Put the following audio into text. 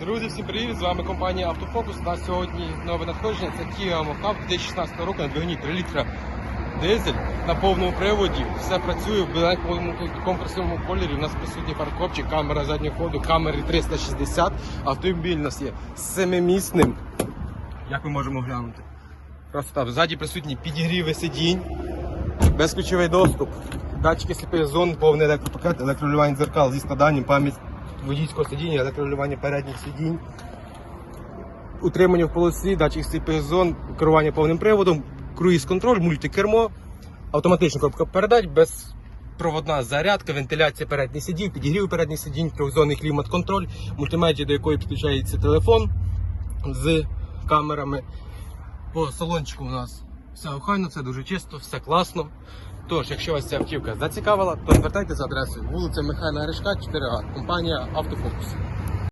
Друзі, всім привіт! З вами компанія Автофокус. У нас сьогодні нове надходження. Це Kia Mockup 2016 року на двигуні 3 літра дизель на повному приводі. Все працює в біленькому такому кольорі. У нас присутній паркопчик, камера заднього ходу, камери 360. Автомобіль у нас є семимісним. Як ми можемо глянути? Просто так. Ззаді присутні підігріви сидінь, безключовий доступ, датчики сліпих зон, повний електропакет, електролювання дзеркал зі складанням, пам'ять водійського сидіння, електролювання передніх сидінь, утримання в полосі, датчик сліпих зон, керування повним приводом, круїз-контроль, мультикермо, автоматична коробка передач, безпроводна зарядка, вентиляція передніх сидінь, підігрів передніх сидінь, трьохзонний клімат-контроль, мультимедіа, до якої підключається телефон з камерами. По салончику у нас все охайно, все дуже чисто, все класно. Тож, якщо вас ця автівка зацікавила, то звертайтеся за адресою вулиця Михайла Гришка, 4А, компанія Автофокус.